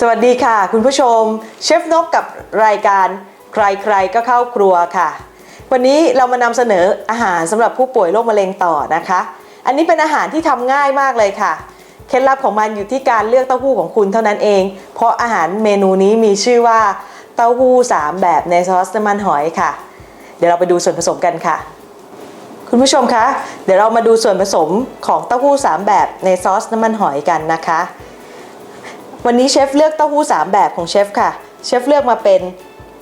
สวัสดีค่ะ คุณผู้ชม เชฟนกกับรายการใครๆก็เข้าครัวค่ะ วันนี้เรามานำเสนออาหารสำหรับผู้ป่วยโรคมะเร็งต่อนะคะ อันนี้เป็นอาหารที่ทำง่ายมากเลยค่ะเคล็ดลับของมันอยู่ที่การเลือกเต้าหู้ของคุณเท่านั้นเอง เพราะอาหารเมนูนี้มีชื่อว่าเต้าหู้สามแบบในซอสน้ำมันหอยค่ะ เดี๋ยวเราไปดูส่วนผสมกันค่ะ คุณผู้ชมคะ เดี๋ยวเรามาดูส่วนผสมของเต้าหู้สามแบบในซอสน้ำมันหอยกันนะคะ วันนี้เชฟเลือกเต้าหู้สามแบบของเชฟค่ะ เชฟเลือกมาเป็น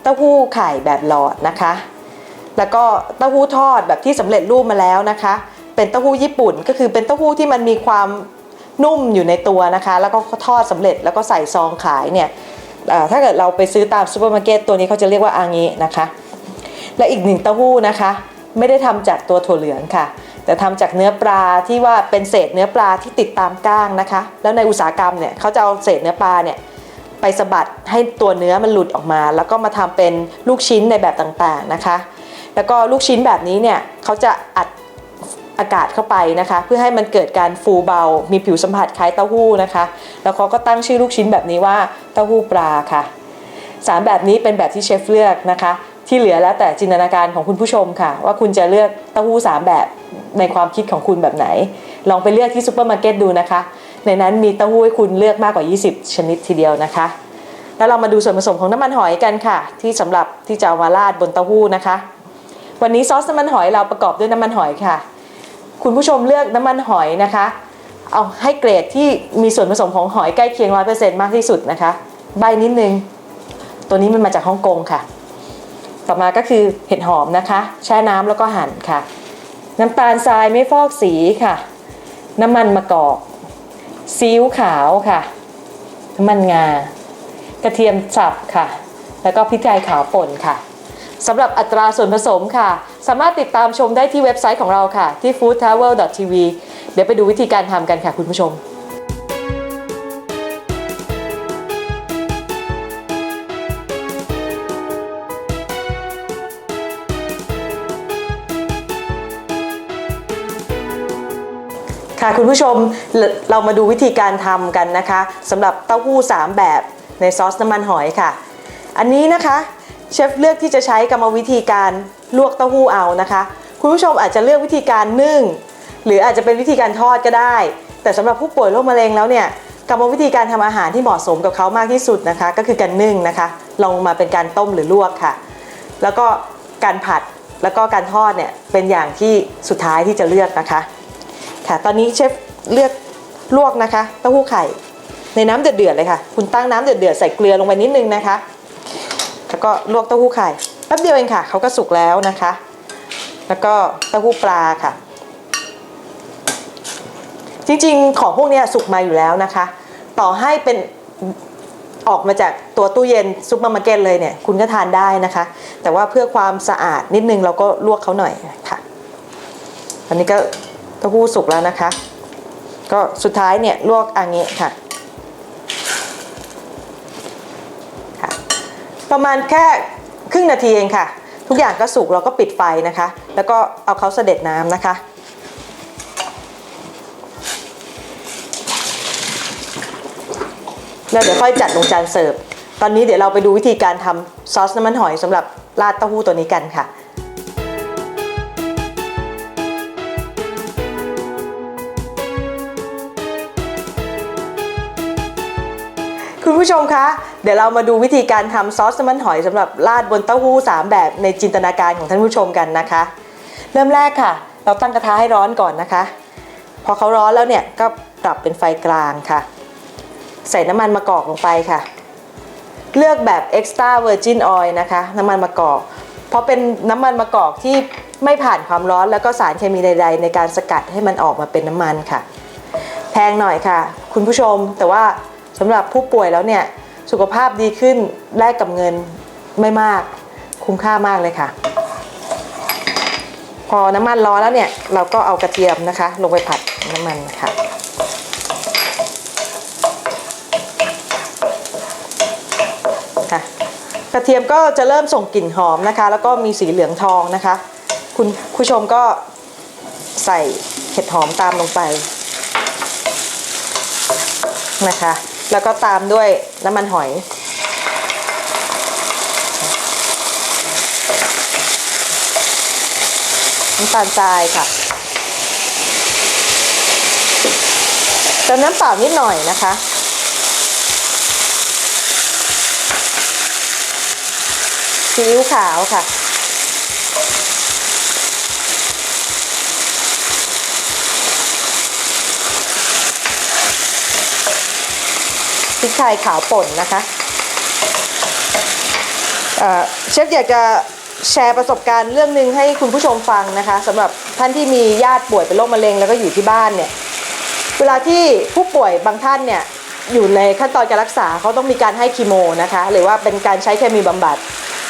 เต้าหู้ไข่แบบหลอดนะคะ แล้วก็เต้าหู้ทอดแบบที่สำเร็จรูปมาแล้วนะคะ เป็นเต้าหู้ญี่ปุ่นก็คือเป็นเต้าหู้ที่มันมีความนุ่มอยู่ในตัวนะคะ แล้วก็ทอดสำเร็จแล้วก็ใส่ซองขายเนี่ยถ้าเกิดเราไปซื้อตามซูเปอร์มาร์เก็ตตัวนี้เขาจะเรียกว่าอางินะคะ และอีกหนึ่งเต้าหู้นะคะ ไม่ได้ทำจากตัวถั่วเหลืองค่ะ แต่ทำจากเนื้อปลาที่ว่าเป็นเศษเนื้อปลาที่ติดตามก้างนะคะ แล้วในอุตสาหกรรมเนี่ยเขาจะเอาเศษเนื้อปลาเนี่ยไปสะบัดให้ตัวเนื้อมันหลุดออกมา แล้วก็มาทำเป็นลูกชิ้นในแบบต่างๆนะคะ แล้วก็ลูกชิ้นแบบนี้เนี่ยเขาจะอัดอากาศเข้าไปนะคะ เพื่อให้มันเกิดการฟูเบา มีผิวสัมผัสคล้ายเต้าหู้นะคะ แล้วเขาก็ตั้งชื่อลูกชิ้นแบบนี้ว่าเต้าหู้ปลาค่ะสามแบบนี้เป็นแบบที่เชฟเลือกนะคะ ที่เหลือแล้วแต่จินตนาการของคุณผู้ชมค่ะ ว่าคุณจะเลือกเต้าหู้สามแบบ ในความคิดของคุณแบบไหน ลองไปเลือกที่ซูเปอร์มาร์เก็ตดูนะคะ ในนั้นมีเต้าหู้ให้คุณเลือกมากกว่า 20 ชนิดทีเดียวนะคะ แล้วเรามาดูส่วนผสมของน้ำมันหอยกันค่ะ ที่สำหรับที่จะเอามาราดบนเต้าหู้นะคะ วันนี้ซอสน้ำมันหอยเราประกอบด้วยน้ำมันหอยค่ะ คุณผู้ชมเลือกน้ำมันหอยนะคะ เอาให้เกรดที่มีส่วนผสมของหอยใกล้เคียง100%มากที่สุดนะคะ ใบนิดนึง ตัวนี้มันมาจากฮ่องกงค่ะ ต่อมาก็คือเห็ดหอมนะคะ แช่น้ำแล้วก็หั่นค่ะ น้ำตาลทรายไม่ฟอกสีค่ะ น้ำมันมะกอกซีอิ๊วขาวค่ะ น้ำมันงา กระเทียมสับค่ะ แล้วก็พริกไทยขาวป่นค่ะสำหรับอัตราส่วนผสมค่ะ สามารถติดตามชมได้ที่เว็บไซต์ของเราค่ะ ที่ foodtravel.tv เดี๋ยวไปดูวิธีการทำกันค่ะคุณผู้ชม ค่ะคุณผู้ชมเรามาดูวิธีการทำกันนะคะสำหรับเต้าหู้ 3 แบบในซอสน้ำมันหอยค่ะ อันนี้นะคะเชฟเลือกที่จะใช้กรรมวิธีการลวกเต้าหู้เอานะคะ คุณผู้ชมอาจจะเลือกวิธีการนึ่ง หรืออาจจะเป็นวิธีการทอดก็ได้ แต่สำหรับผู้ป่วยโรคมะเร็งแล้วเนี่ยกรรมวิธีการทำอาหารที่เหมาะสมกับเขามากที่สุดนะคะ ก็คือการนึ่งนะคะลองมาเป็นการต้มหรือลวกค่ะ แล้วก็การผัดแล้วก็การทอดเนี่ยเป็นอย่างที่สุดท้ายที่จะเลือกนะคะ ค่ะ ตอนนี้เชฟเลือกลวกนะคะเต้าหู้ไข่ ในน้ำเดือดๆเลยค่ะ คุณตั้งน้ำเดือดๆใส่เกลือลงไปนิดนึงนะคะ แล้วก็ลวกเต้าหู้ไข่แป๊บเดียวเองค่ะเขาก็สุกแล้วนะคะ แล้วก็เต้าหู้ปลาค่ะ จริงๆของพวกนี้สุกมาอยู่แล้วนะคะ ต่อให้เป็นออกมาจากตัวตู้เย็นซุปเปอร์มาร์เก็ตเลยเนี่ยคุณก็ทานได้นะคะ แต่ว่าเพื่อความสะอาดนิดนึงเราก็ลวกเขาหน่อยค่ะอันนี้ก็ ต้าหู้สุกแล้วนะคะ ก็สุดท้ายเนี่ยลวกอันนี้ค่ะค่ะ ประมาณแค่ครึ่งนาทีเองค่ะ ทุกอย่างก็สุกเราก็ปิดไฟนะคะ แล้วก็เอาเขาเสด็จน้ำนะคะแล้วเดี๋ยวค่อยจัดลงจานเสิร์ฟ ตอนนี้เดี๋ยวเราไปดูวิธีการทำซอสน้ำมันหอยสำหรับราดเต้าหู้ตัวนี้กันค่ะ คุณผู้ชมคะ เดี๋ยวเรามาดูวิธีการทำซอสมันหอยสำหรับราดบนเต้าหู้ 3 แบบในจินตนาการของท่านผู้ชมกันนะคะ เริ่มแรกค่ะ เราตั้งกระทะให้ร้อนก่อนนะคะ พอเขาร้อนแล้วเนี่ยก็ปรับเป็นไฟกลางค่ะ ใส่น้ำมันมะกอกลงไปค่ะ เลือกแบบ extra virgin oil นะคะ น้ำมันมะกอก เพราะเป็นน้ำมันมะกอกที่ไม่ผ่านความร้อนแล้วก็สารเคมีใด ๆ ในการสกัดให้มันออกมาเป็นน้ำมันค่ะ แพงหน่อยค่ะ คุณผู้ชมแต่ว่า สำหรับผู้ป่วยแล้วเนี่ยสุขภาพดีขึ้นแลกกับเงินไม่มาก คุ้มค่ามากเลยค่ะ พอน้ำมันร้อนแล้วเนี่ยเราก็เอากระเทียมนะคะ ลงไปผัดน้ำมันค่ะค่ะกระเทียมก็จะเริ่มส่งกลิ่นหอมนะคะ แล้วก็มีสีเหลืองทองนะคะ คุณผู้ชมก็ใส่เห็ดหอมตามลงไปนะคะ แล้วก็ตามด้วยน้ำมันหอย น้ำตาลทรายค่ะเติมน้ำเปล่านิดหน่อยนะคะซีอิ๊วขาวค่ะ พริกไทยขาวป่นนะคะเอ่อเชฟอยากจะแชร์ประสบการณ์เรื่องหนึ่งให้คุณผู้ชมฟังนะคะสำหรับท่านที่มีญาติป่วยเป็นโรคมะเร็งแล้วก็อยู่ที่บ้านเนี่ยเวลาที่ผู้ป่วยบางท่านเนี่ยอยู่ในขั้นตอนการรักษาเขาต้องมีการให้คีโมนะคะหรือว่าเป็นการใช้เคมีบำบัด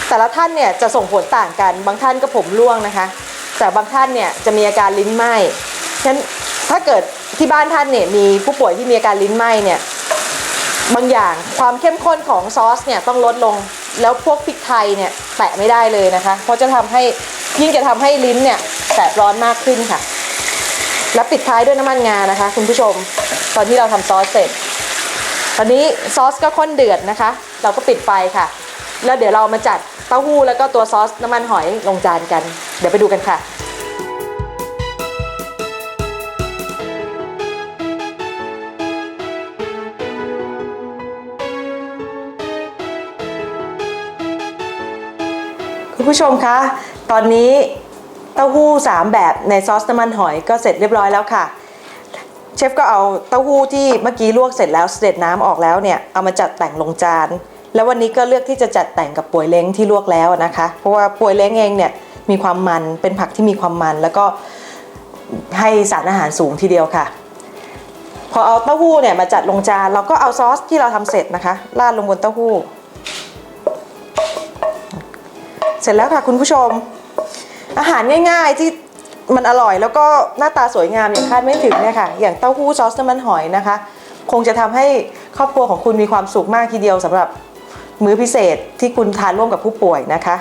แต่ละท่านเนี่ยจะส่งผลต่างกัน บางท่านก็ผมร่วงนะคะ แต่บางท่านเนี่ยจะมีอาการลิ้นไหม้ฉะนั้นถ้าเกิดที่บ้านท่านเนี่ยมีผู้ป่วยที่มีอาการลิ้นไหม้เนี่ย บางอย่างความเข้มข้นของซอสเนี่ยต้องลดลงแล้วพวกพริกไทยเนี่ยแตะไม่ได้เลยนะคะ เพราะจะทำให้ยิ่งจะทำให้ลิ้นเนี่ยแสบร้อนมากขึ้นค่ะ และปิดท้ายด้วยน้ำมันงานะคะ คุณผู้ชม ตอนที่เราทำซอสเสร็จ ตอนนี้ซอสก็ข้นเดือดนะคะ เราก็ปิดไฟค่ะ แล้วเดี๋ยวเรามาจัดเต้าหู้แล้วก็ตัวซอสน้ำมันหอยลงจานกัน เดี๋ยวไปดูกันค่ะ คุณผู้ชมคะ ตอนนี้เต้าหู้ 3 แบบในซอสน้ำมันหอยก็เสร็จเรียบร้อยแล้วค่ะ เชฟก็เอาเต้าหู้ที่เมื่อกี้ลวกเสร็จแล้วเสด็จน้ำออกแล้วเนี่ยเอามาจัดแต่งลงจาน แล้ววันนี้ก็เลือกที่จะจัดแต่งกับป่วยเล้งที่ลวกแล้วนะคะ เพราะว่าป่วยเล้งเองเนี่ยมีความมันเป็นผักที่มีความมันแล้วก็ให้สารอาหารสูงทีเดียวค่ะ พอเอาเต้าหู้เนี่ยมาจัดลงจานเราก็เอาซอสที่เราทำเสร็จนะคะราดลงบนเต้าหู้ เสร็จแล้วค่ะคุณผู้ชม อาหารง่าย ๆที่มันอร่อยแล้วก็หน้าตาสวยงามอย่างคาดไม่ถึงเนี่ยค่ะ อย่างเต้าหู้ซอสน้ำมันหอยนะคะ คงจะทำให้ครอบครัวของคุณมีความสุขมากทีเดียวสำหรับมื้อพิเศษที่คุณทานร่วมกับผู้ป่วยนะคะ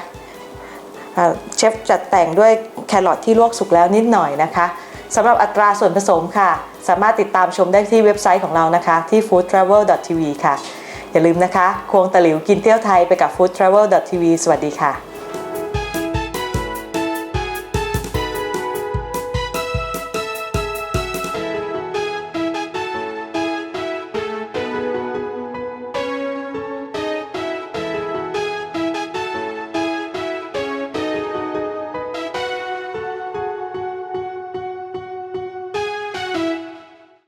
เชฟจัดแต่งด้วยแครอทที่ลวกสุกแล้วนิดหน่อยนะคะสำหรับอัตราส่วนผสมค่ะ สามารถติดตามชมได้ที่เว็บไซต์ของเรานะคะ ที่ foodtravel.tv ค่ะ อย่าลืมนะคะ ควงตะหลิวกินเที่ยวไทยไปกับ foodtravel.tv สวัสดีค่ะ